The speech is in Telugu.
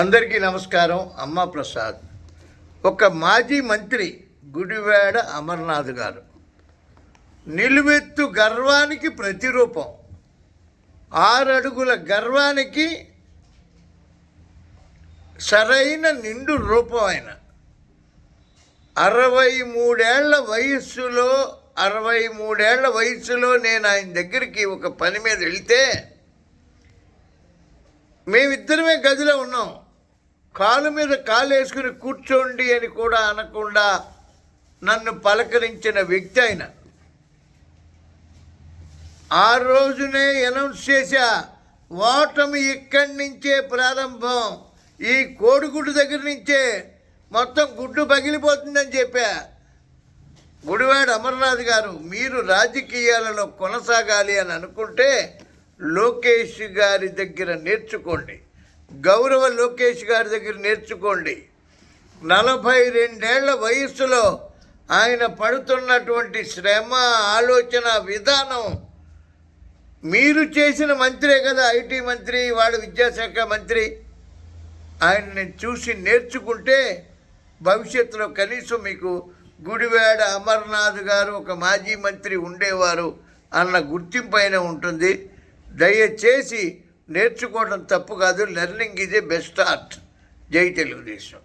అందరికీ నమస్కారం అమ్మ ప్రసాద్. ఒక మాజీ మంత్రి గుడివాడ అమర్నాథ్ గారు. నిలువెత్తు గర్వానికి ప్రతిరూపం. ఆరడుగుల గర్వానికి సరైన నిండు రూపం ఆయన. అరవై మూడేళ్ళ వయస్సులో అరవై మూడేళ్ళ వయస్సులో నేను ఆయన దగ్గరికి ఒక పని మీద వెళ్తే మేమిద్దరమే గదిలో ఉన్నాం. కాలు మీద కాలు వేసుకుని కూర్చోండి అని కూడా అనకుండా నన్ను పలకరించిన వ్యక్తి ఆయన. ఆ రోజునే అనౌన్స్ చేశా ఓటమి ఇక్కడి నుంచే ప్రారంభం. ఈ కోడిగుడ్డు దగ్గర నుంచే మొత్తం గుడ్డు పగిలిపోతుందని చెప్పా. గుడివాడ అమర్నాథ్ గారు మీరు రాజకీయాలలో కొనసాగాలి అని అనుకుంటే లోకేష్ గారి దగ్గర నేర్చుకోండి. గౌరవ లోకేష్ గారి దగ్గర నేర్చుకోండి. నలభై రెండేళ్ళ వయస్సులో ఆయన పడుతున్నటువంటి శ్రమ ఆలోచన విధానం మీరు చేసిన మంత్రే కదా ఐటీ మంత్రి వాడు విద్యాశాఖ మంత్రి. ఆయన్ని చూసి నేర్చుకుంటే భవిష్యత్తులో కనీసం మీకు గుడివాడ అమర్నాథ్ గారు ఒక మాజీ మంత్రి ఉండేవారు అన్న గుర్తింపు అయినా ఉంటుంది. దయచేసి నేర్చుకోవడం తప్పు కాదు. లెర్నింగ్ ఇది బెస్ట్ ఆర్ట్ జై తెలుగుదేశం.